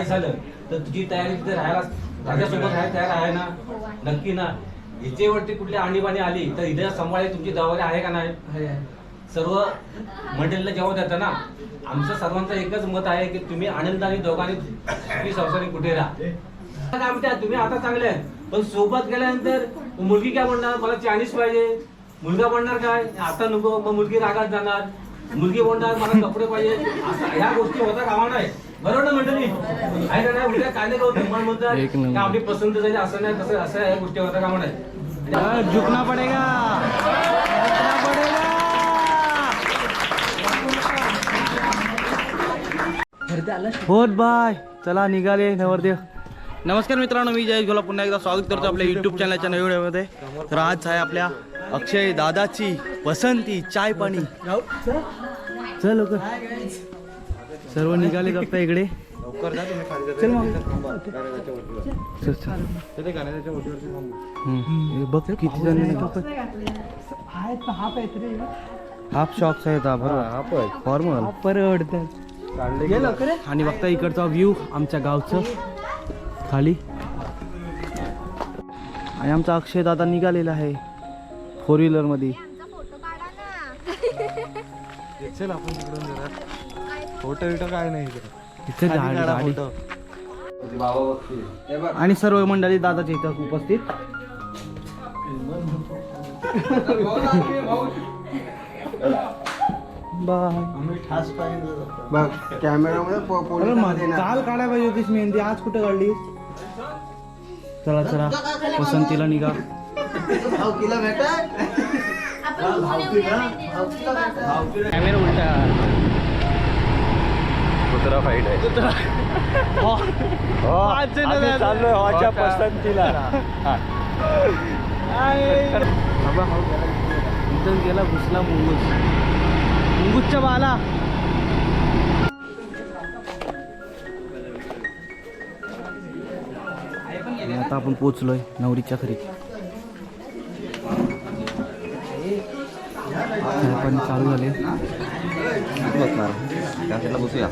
काय झालं तर तुझी तयारी तिथे राहायला माझ्यासोबत राहायला तयार आहे ना? नक्की ना. हिचेवरती कुठली आणीबाणी आली तर इथे सांभाळायची तुमची जबाबदारी आहे का नाही? सर्व मंडळीला जेव्हा देता ना आमचं सर्वांचं एकच मत आहे की तुम्ही आनंदाने दोघांनी संसारी कुठे राहा. तुम्ही आता चांगले आहेत पण सोबत गेल्यानंतर मुलगी काय म्हणणार मला चायनीज पाहिजे. मुलगा म्हणणार काय? आता नको मग मुलगी रागात जाणार. मुलगी म्हणणार मला कपडे पाहिजे. असं ह्या गोष्टी होता कामा नाही बरोबर ना मंडळी? आहे का नाही? उलट्या काय नाही नंबर. की आपली पसंत झाली असं नाही तसं असं ह्या गोष्टी होता कामा नाही हाँ, झुकना पड़ेगा. होत बाय. चला निघाले नवरदेव. नमस्कार मित्रांनो मी जयेश गोला पुन्हा एकदा स्वागत करतो आपल्या युट्यूब चॅनलच्या नवीन व्हिडिओमध्ये. तर आज आहे आपल्या अक्षय दादाची पसंती चाय पाणी. चल. लवकर. सर्व निघाले आता इकडे. चल मग. चल चल. हम्म, हे बघ किती जण हाफ शॉक्स आहेत हा बरोबर. फॉर्मल. आणि बघता इकडचा व्ह्यू आमच्या गावचं. खाली. आणि आमचा अक्षय दादा निघालेला आहे. फोर व्हीलरमध्ये फोटो काढा ना. चल आपण तिकडून जरा. फोटो बिटो काय नाही इकडे. इथे आणि सर्व मंडळी दादाच्या इथं उपस्थित. बाय बघ कॅमेरामध्ये अरे मग काल काढायला पाहिजे होतीस मेहंदी आज कुठे काढली चला चला. पसंतीला निघा. कॅमेरा उलटा कुत्रा फाईट आहे. चाललोय हॉच्या पसंतीला. इथं गेला घुसला मुंगूस. मुंगूसच्या बाला. आता आपण पोचलोय नवरीच्या घरी पण चालू झाले. बसणार त्या साईडला बसूया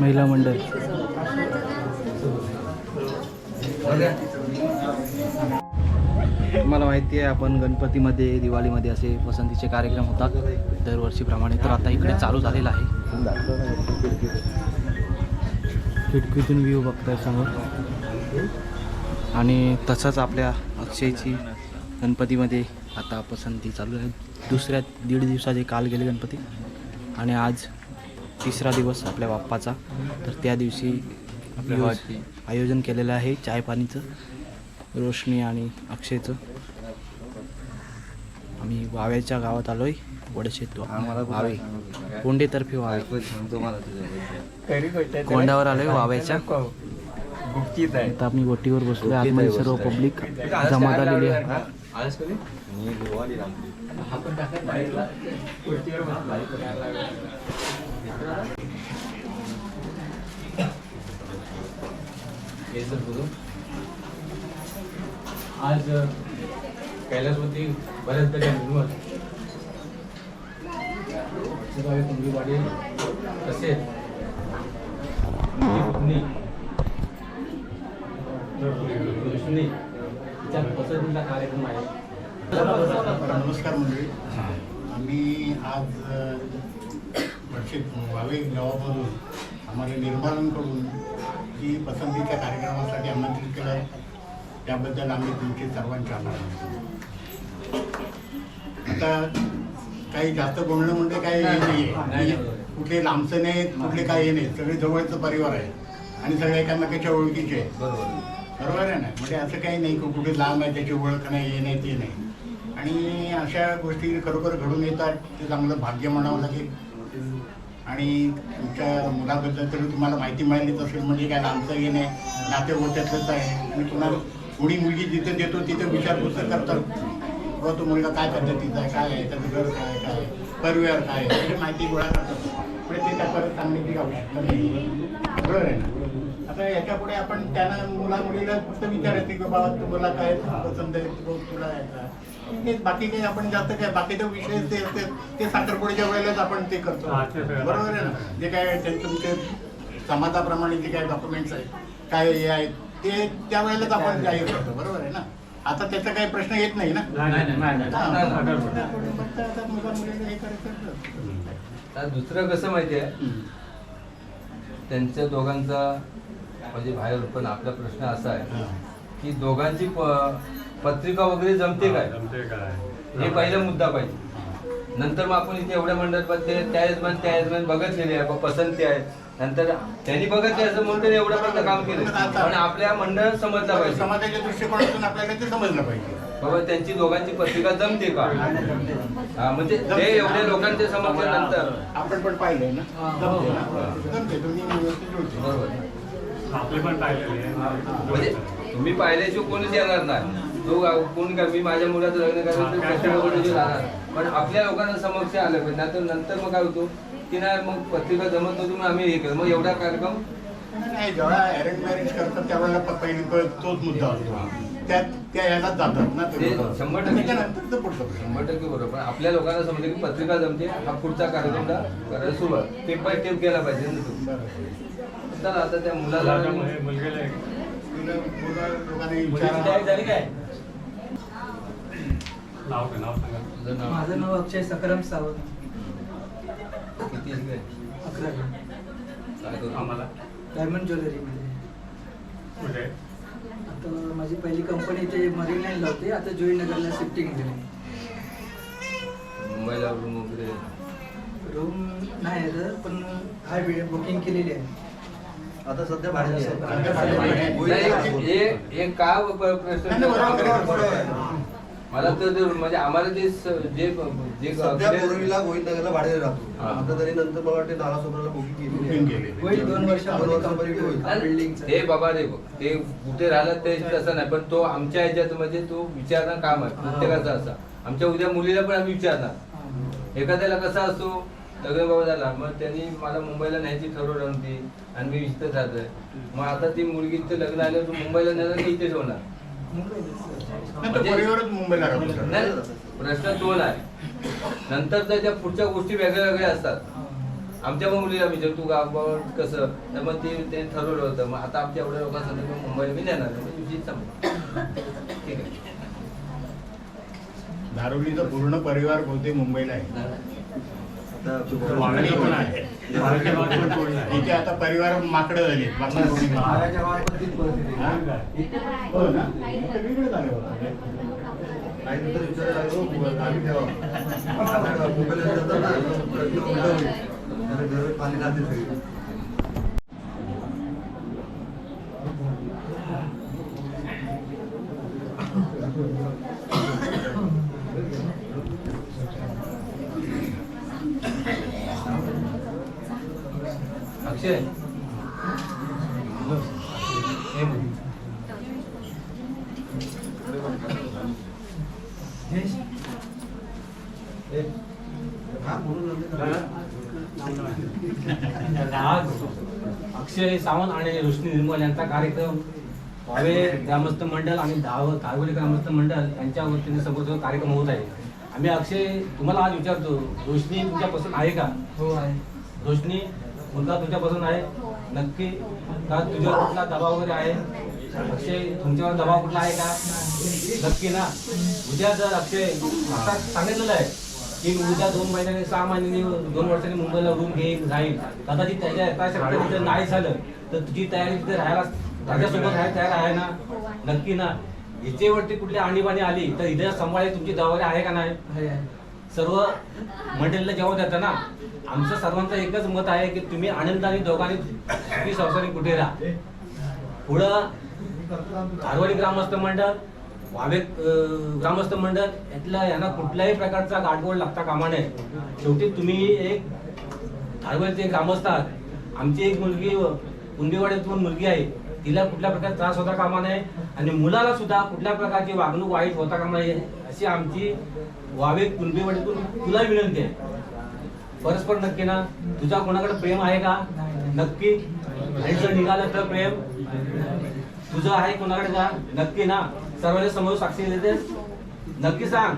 महिला मंडळ. मला माहिती आहे आपण गणपतीमध्ये दिवाळीमध्ये असे पसंतीचे कार्यक्रम होतात दरवर्षीप्रमाणे. तर आता इकडे चालू झालेला आहे. खिडकीतून व्ह्यू बघताय समोर. आणि तसंच आपल्या अक्षयची गणपतीमध्ये आता पसंती चालू आहे. दुसऱ्या दीड दिवसाचे काल गेले गणपती. आणि आज तिसरा दिवस आपल्या बाप्पाचा. तर त्या दिवशी आयोज- आयोजन केलेलं आहे चाय पाणीचं रोशनी आणि अक्षयचं. आम्ही वाव्याच्या गावात आलोय वडशेत वावे. कोंडेतर्फे वावे. कोंडावर आलोय वाव्याच्या आता आम्ही बोटीवर बसलो आतमध्ये सर्व पब्लिक जमा झालेली आहे. आज कैलासवरती बऱ्याच तरी कुंभी कुंडीवाडी तसेच पुतणी रोशनी तिच्या पसंतीचा कार्यक्रम आहे. नमस्कार मंडळी. आम्ही आज वर्षे म्हणजे वावे गावामधून आम्हाला निर्माण करून ही पसंतीच्या कार्यक्रमासाठी आमंत्रित केलं आहे. त्याबद्दल आम्ही तुमचे सर्वांचे आभार आता काही जास्त बोलणं म्हणजे काही हे नाही कुठले लांबचं नाही कुठले काही हे नाही. सगळे जवळचं परिवार आहे. आणि सगळे एकामेकाच्या ओळखीचे आहे बरोबर. आहे ना? म्हणजे असं काही नाही की कुठे लांब आहे त्याची ओळख नाही हे नाही ते नाही. आणि अशा गोष्टी खरोखर घडून येतात ते चांगलं भाग्य म्हणावं लागेल. आणि तुमच्या मुलाबद्दल तरी तुम्हाला माहिती मिळालीच असेल म्हणजे काय लांबचं हे नाही. नाते गोत्यातलंच आहे. आणि तुम्हाला कोणी मुलगी जिथे देतो तिथे विचारपूस करतात. बाबा तो मुलगा काय पद्धतीचा आहे काय आहे त्याचं घर काय काय परिवार काय आहे, माहिती गोळा करतात. म्हणजे ते त्या परत सांगण्याची आवश्यकता नाही. बरोबर आहे ना? आता याच्यापुढे आपण त्यांना मुला मुलीला फक्त विचारायचं की बाबा तुम्हाला काय पसंत आहे? तू- तुला आहे का हे बाकी काही आपण जास्त काय बाकीचे विषय ते ते- ते साखरपुड्याच्या वेळेलाच आपण ते करतो. बरोबर आहे ना? जे काय त्यांचे तुमचे समाजाप्रमाणे जे काही डॉक्युमेंट्स आहेत काय हे आहेत ते त्या वेळेलाच आपण जाहीर करतो बरोबर आहे ना? आता त्याचा काही प्रश्न येत नाही ना? दुसरं कसं माहिती आहे हम्म. त्यांच्या दोघांचा म्हणजे बाहेर पण आपला प्रश्न असा आहे. की दोघांची पत्रिका वगैरे जमते काय? हे पहिला मुद्दा पाहिजे. नंतर मग आपण इथे एवढ्या मंडळात ते त्या यजमान त्या यजमान बघितलेले आहे ब- पसंती आहे. नंतर त्यांनी बघितले असं म्हणून त्यांनी एवढ्यापर्यंत काम केलं. पण आपल्या मंडळ समजलं पाहिजे. समाजाच्या दृष्टिकोनातून आपल्याला ते समजलं पाहिजे. बाबा त्यांची दोघांची पत्रिका जमते का? हा, म्हणजे ते एवढ्या लोकांच्या समोर नंतर. आपण पण पाहिलंय ना. जमते ना. जमते तुम्ही व्यवस्थित जुळते. बरोबर. आपले पण पाहिलेले म्हणजे तुम्ही पाहिल्याशिवाय कोणीच येणार नाही. तो कोण का मी माझ्या मुलाचं लग्न करायचं तर पण आपल्या लोकांना समक्ष आलं पाहिजे नाहीतर नंतर मग काय होतो की नाही मग पत्रिका जमत नव्हती म्हणून आम्ही हे केलं मग एवढा कार्यक्रम नाही जेव्हा अरेंज मॅरेज करतात त्यावेळेला पहिली तोच मुद्दा असतो त्यात त्या यालाच जातात ना ते लोकं. शंभर टक्के. पुढचं. शंभर टक्के बरोबर पण आपल्या लोकांना समजलं की पत्रिका जमते हा पुढचा कार्यक्रम करायला सुरुवात टेप बाय टेप केला पाहिजे ना तो. चला आता त्या मुलाला मुलगीला लोकांना विचारा झाली काय नाव का नाव सांगा. तुझं नाव माझं नाव अक्षय सकरम सावंत. किती आहे? अकरावी काय करू? आम्हाला. डायमंड ज्वेलरीमध्ये कुठे? आता माझी पहिली कंपनी इथे मरीन लाईनला होती. आता जुईनगरला शिफ्टिंग झाली मुंबईला रूम वगैरे? रूम नाही आहे तर पण हा वेळ बुकिंग केलेली आहे. आता सध्या भाड्याने आहे. एक का प- प्रश्न नाही, नाही, बरोबर आहे, बरोबर. आहे. मला तर ते म्हणजे आम्हाला ते जे जे सध्या बोरवीला गोविंदनगरला भाडे राहतो. हा. आता तरी नंतर मला वाटते नाला सोबराला बुकिंग केली. दोन बिल्डिंगचं ते बाबा रे ते कुठे राहिलं ते तसं नाही पण तो आमच्या ह्याच्यात म्हणजे तो विचारणं काम आहे प्रत्येकाचा असा. आमच्या उद्या मुलीला पण आम्ही विचारणार. एखाद्याला कसा असतो? लग्न बाबा झाला मग त्यांनी मला मुंबईला न्यायची ठरवलं होती आणि मी इथं राहतोय. मग आता ती मुलगी इथे लग्न आलं तू मुंबईला नेणार की इथे ठेवणार परिवारच मुंबईला. नाही, प्रश्न दोन आहे. नंतर त्याच्या पुढच्या गोष्टी वेगळ्या वेगळ्या असतात. आमच्या मग मुलीला विचार तू गावावर कसं? तर मग ते ते ठरवलं होतं. मग आता आमच्या एवढ्या लोकांसाठी मग मुंबईला मी नेणार नाही. म्हणजे. ठीक आहे. धारोलीचा पूर्ण परिवार बोलते मुंबईला आहे? इथे आता परिवार माकडं झाले. हो ना? मग ते वेगळं नंतर विचारायला लागलो आम्ही ठेवा आता मुंबईला जातात ना प्रश्न उलटा होईल त्याला घरात पाणी राहते सगळी अक्षय हे बघ. आज अक्षय सावंत आणि रोशनी निर्मल यांचा कार्यक्रम वावे ग्रामस्थ मंडळ आणि दहाव दहावली ग्रामस्थ मंडळ यांच्या वतीने समोर कार्यक्रम होत आहे. आम्ही अक्षय तुम्हाला आज विचारतो रोशनी तुमच्यापासून आहे का? हो आहे. रोशनी मुलगा तुझ्यापासून आहे? नक्की? का तुझ्यावर कुठला दबाव वगैरे आहे? अक्षय तुमच्यावर दबाव कुठला आहे का? नक्की ना? उद्या जर अक्षय आता सांगितलेलं आहे की उद्या दोन महिन्याने सहा महिन्यांनी दोन वर्षांनी मुंबईला रूम घेईन राहील कदाचित त्याच्या यथाशक्ती जर नाही झालं तर तुझी तयारी तिथे राहायला त्याच्यासोबत राहायला तयार आहे ना? नक्की ना. हिचेवरती कुठली आणीबाणी आली तर इथे सांभाळी तुमची जबाबदारी आहे का नाही? सर्व मंडळीला जेव्हा देता ना? आमचं सर्वांचं एकच मत आहे की तुम्ही आनंदाने दोघांनी सुखी संसारी कुठे राहा. पुढं धारवाडी ग्रामस्थ मंडळ वावे ग्रामस्थ मंडळ यातला यांना कुठल्याही प्रकारचा गाठगोड लागता कामा नये. शेवटी तुम्ही एक धारवाडीचे ग्रामस्थ आहात. आमची एक मुलगी कुंडीवाड्यातून मुलगी आहे तिला कुठल्या प्रकारचा त्रास होता कामा नये. आणि मुलाला सुद्धा कुठल्या प्रकारची वागणूक वाईट होता कामा नये अशी आमची वावे कुंडीवाडीतून तुला विनंती आहे. परस्पर नक्की ना तुझा कोणाकडे प्रेम आहे का? नक्की. जर निघालं तर प्रेम. तुझं आहे कोणाकडे का नक्की ना. सर्वांच्या समोर साक्षी देतेस नक्की सांग.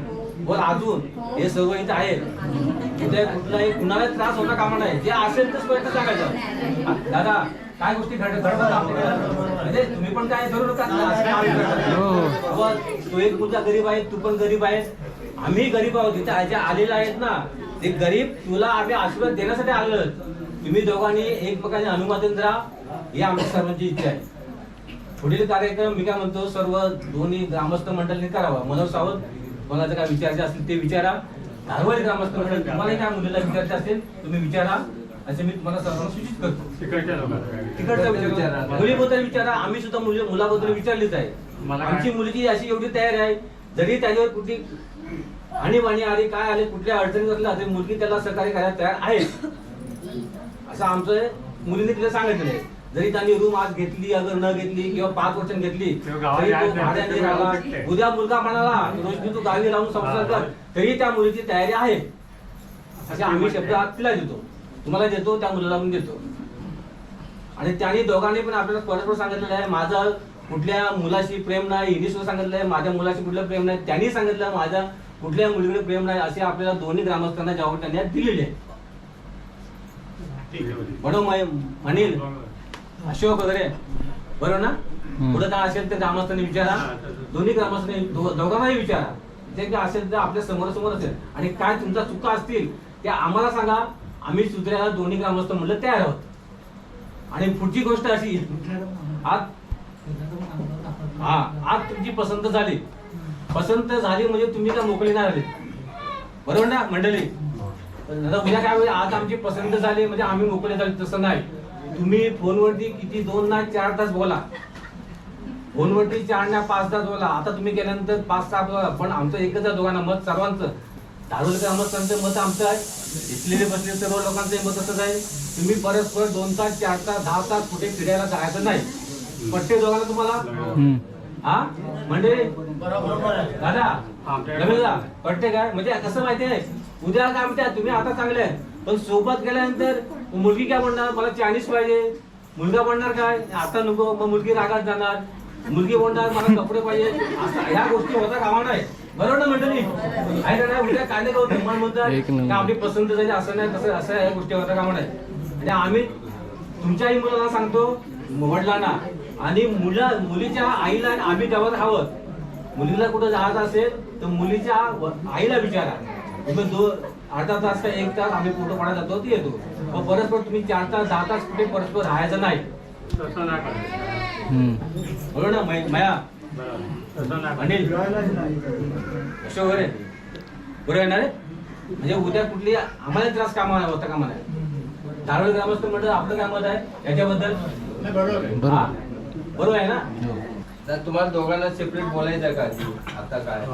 बोल अजून. हे सर्व इथे आहेत. कुठे कुठलाही कुणाला त्रास होता कामा नाही जे असेल तर स्पष्ट सांगायचं. हा, दादा काय गोष्टी घड घडवत आपल्याकडे म्हणजे तुम्ही पण काय धरू नका तू एक मुलगा गरीब आहे तू पण गरीब आहेस आम्ही गरीब आहोत. इथे जे आलेले आहेत ना. ते गरीब तुला आम्ही आशीर्वाद देण्यासाठी आलेलो आहोत. तुम्ही दोघांनी एकमेकांनी अनुमोदन राहा ही आमची सर्वांची इच्छा आहे. पुढील कार्यक्रम मी काय म्हणतो सर्व दोन्ही ग्रामस्थ मंडळांनी करावा. मनोज सावंत कोणाचं काय विचारायचे असतील ते विचारा. धारवाडी ग्रामस्थ मंडळ तुम्हाला काय मुलीला विचारायचे असेल तुम्ही विचारा. असे मी तुम्हाला सर्वांना सूचित करतो. तिकडचा विचारा मुलीबद्दल विचारा. आम्ही सुद्धा मुली मुलाबद्दल विचारलीच आहे. आमची मुलगी अशी एवढी तयार आहे जरी त्याच्यावर कुठली आणीबाणी आली काय आले कुठल्या अडचणी असल्या तरी मुलगी त्याला सहकार्य करायला तयार आहे. असं आमचं मुलीने तिला सांगितलेलं आहे. जरी त्यांनी रूम आज घेतली अगर न घेतली किंवा पाच वर्ष घेतली तरी तो भाड्याने राहिला उद्या मुलगा म्हणाला रोशनी तू गावी राहून संसार कर. तरी त्या मुलीची तयारी आहे. असे आम्ही शब्द आज तिला देतो. तुम्हाला देतो त्या मुलाला पण देतो. आणि त्यांनी दोघांनी पण आपल्याला परस्पर सांगितलेलं आहे माझं कुठल्या मुलाशी प्रेम नाही हिने सुद्धा सांगितलं आहे माझ्या मुलाशी कुठलं प्रेम नाही त्यांनी सांगितलं माझ्या कुठल्या मुलीकडे प्रेम नाही असे आपल्याला दोन्ही ग्रामस्थांना त्यांनी दिलेले आहे. म्हणून म्हणेल अशोक वगैरे. बरोबर ना? पुढे काय असेल तर ग्रामस्थांनी विचारा. दोन्ही ग्रामस्थांनी दोघांनाही विचारा. जे काय असेल तर आपल्यासमोर समोर असेल. आणि काय तुमच्या चुका असतील त्या आम्हाला सांगा. आम्ही सुधारायला दोन्ही ग्रामस्थ म्हणलं तयार आहोत. आणि पुढची गोष्ट अशी आज हा आज तुमची पसंत झाली. पसंत झाली म्हणजे तुम्ही काय मोकळी नाही झाली बरोबर ना मंडळी? उद्या काय होईल? आज आमची पसंत झाली म्हणजे आम्ही मोकळे झाले तसं नाही. तुम्ही फोनवरती किती दोन ना चार तास बोला. फोनवरती चार ना पाच तास बोला. आता तुम्ही गेल्यानंतर पाच सहा बोला. पण आमचं एकच आहे दोघांना मत सर्वांचं. दारुलकर मतांचं मत आमचं आहे. इथलेले बसले सर्व लोकांचं मत असंच आहे. तुम्ही परस्पर दोन तास चार तास दहा तास कुठे फिरायला जायचं नाही. पट्टे दोघांना तुम्हाला? हा? म्हणजे? दादा पटते काय? म्हणजे कसं माहिती आहे? उद्या काय म्हणतात तुम्ही आता चांगले आहे. पण सोबत गेल्यानंतर मुलगी काय म्हणणार? मला चायनीज पाहिजे. मुलगा म्हणणार काय? आता नको मग मुलगी रागात जाणार. मुलगी म्हणणार मला कपडे पाहिजे. असं ह्या गोष्टी होता कामा नाही बरोबर ना मंडळी? आहे उद्या काय नाही का होतं? मन म्हणतात का आपली पसंत झाली असं नाही तसं असं ह्या गोष्टी होता कामा नाही म्हणजे आम्ही तुमच्याही मुलाला सांगतो वडिलांना आणि मुला मुलीच्या आईला आणि आम्ही जवळ हवं. मुलीला कुठं जायचं असेल तर मुलीच्या आईला विचारा. तुम्ही दो अर्धा तास का एक तास आम्ही कुठं पडायला जातो ते येतो. मग परस्पर तुम्ही चार तास दहा तास कुठे परस्पर राहायचं नाही. बरोबर ना मै- माया? अनिल? अशोक वगैरे? बरोबर आहे? ना रे म्हणजे उद्या कुठली आम्हाला त्रास कामा होता कामा नाही धारवाड ग्रामस्थ मंडळ आपलं काय मत आहे याच्याबद्दल? नाही, बरोबर आहे. हा? बरोबर आहे ना? तर तुम्हाला दोघांना सेपरेट बोलायचं का आता काय?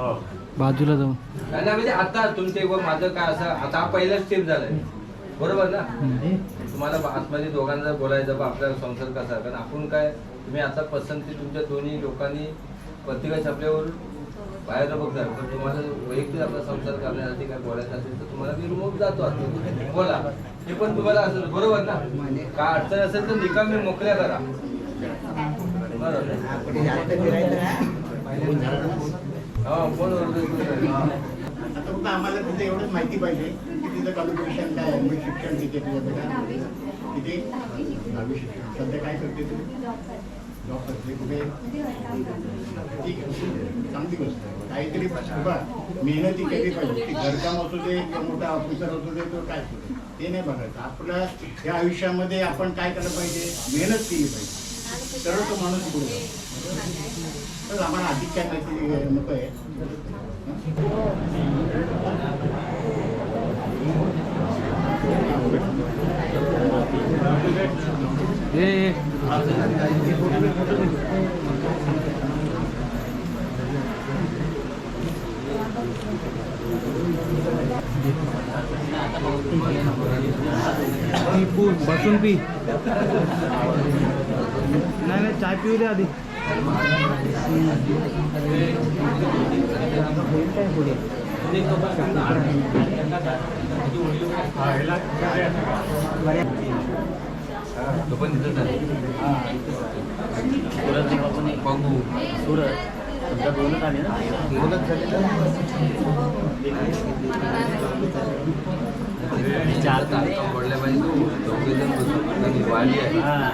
बाजूला जाऊन. नाही नाही, म्हणजे आता तुमचे व माझं काय असं आता हा पहिला स्टेप झालाय. बरोबर ना? तुम्हाला आतमध्ये दोघांना बोलायचं बा आपला संसार कसा कारण आपण काय तुम्ही आता पसंती तुमच्या दोन्ही लोकांनी प्रत्येकाच्या आपल्यावर बाहेर बघणार पण तुम्हाला वैयक्तिक आपला संसार करण्यासाठी काय बोलायचं असेल तर तुम्हाला मी रूम जातो आता. बोला. हे पण तुम्हाला असं बरोबर ना? काय अडचण असेल तर निकामी मोकळ्या करा. बरोबर. आता फक्त आम्हाला तिथं एवढंच माहिती पाहिजे की तिथं क्वालिफिकेशन काय आहे शिक्षण किती तुझ्या तिथे. बेटा किती दहावी शिक्षण. सध्या काय करते तू? जॉब करते कुठे? ठीक आहे. चांगली गोष्ट आहे. काहीतरी बघा मेहनती केली पाहिजे. ती घरकाम असू दे किंवा मोठा ऑफिसर असू दे तो काय असू ते नाही बघायचं. आपल्या या आयुष्यामध्ये आपण काय केलं पाहिजे? मेहनत केली पाहिजे. तर तो माणूस पुढे तर आम्हाला अधिक काय माहिती नको आहे ए बसून पी नाही नाही चाय पिऊ दे आधी मध्ये तो पण घालणार. चार तारखा पडल्या पाहिजे तू दोघे जण बसू. आहे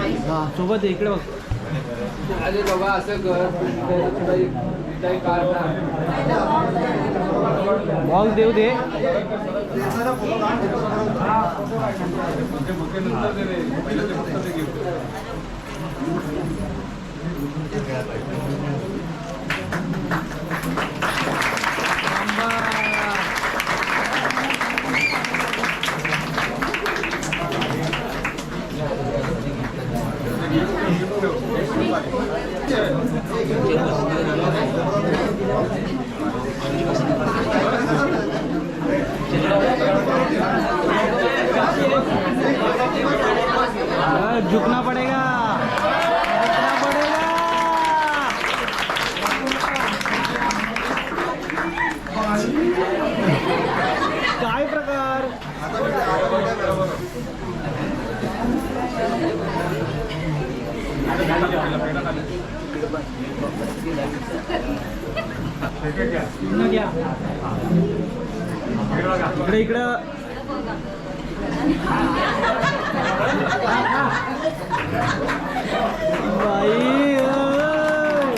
हा सोबत आहे, इकडे बघ. अरे बाबा असं बॉल देऊ दे हाँ, झुकना पड़ेगा झुकना पड़ेगा काय प्रकार न घ्या. इकडे इकडं. बाई ओय.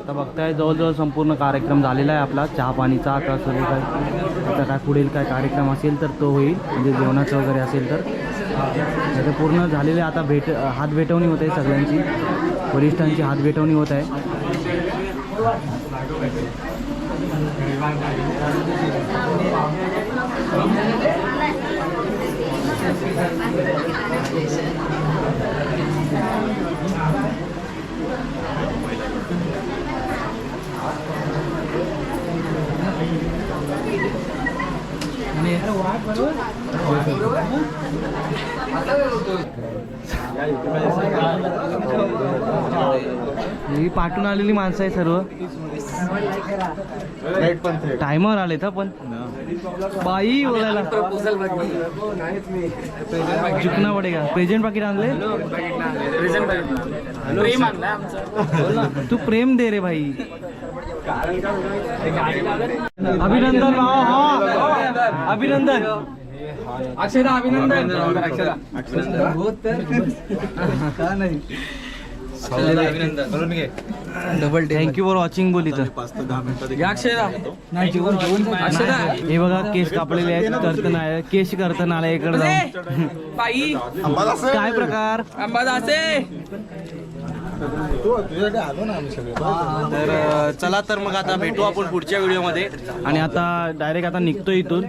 आता बघताय जवळजवळ संपूर्ण कार्यक्रम झालेला आहे आपला चहा पाणीचा आता सर्व काय आता काय पुढील काय कार्यक्रम असेल तर तो होईल म्हणजे जेवणाचं वगैरे असेल तर. आता पूर्ण झालेले आता भेट हात भेटवणी होत आहे सगळ्यांची. वरिष्ठांची हात भेटवणी होत आहे. ही पाठून आलेली माणसं आहे सर्व. टायमर आले तर पण. बाई बोलायला. झुकना पडेगा प्रेझेंट पाकिट आणले? तू प्रेम दे रे भाई. अभिनंदन हा. अभिनंदन. अक्षदा अभिनंदन. अक्षदा अभिनंदन थँक्यू फॉर वॉचिंग बोली तर. हे बघा केस कापलेले आहेत कर्तन आहे. केश कर्तन आलाय इकडे जाऊन. काय प्रकार? तर चला तर मग आता भेटू आपण पुढच्या व्हिडिओमध्ये. आणि आता डायरेक्ट आता निघतो इथून.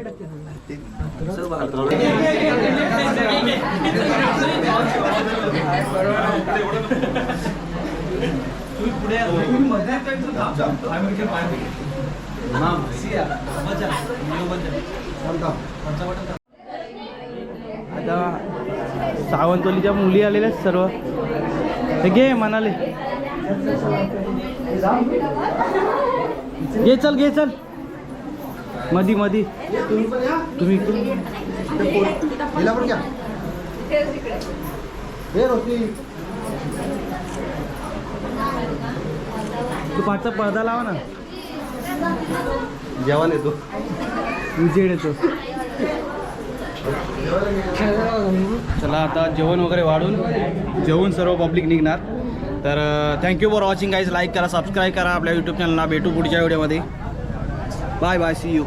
आता सावंतवलीच्या मुली आलेल्या आहेत सर्व. घे म्हणाले घे चल घे चल. मधी मधी. तुम्ही तू पाठचा पडदा लावा ना. जेवण येतो. उजेड येतो. चला आता जेवण वगैरे वाढून जेवून सर्व पब्लिक निघणार. तर thank you for watching guys like करा सबस्क्राईब करा आपल्या यूट्यूब चॅनलला भेटू पुढच्या व्हिडिओमध्ये बाय बाय सी यू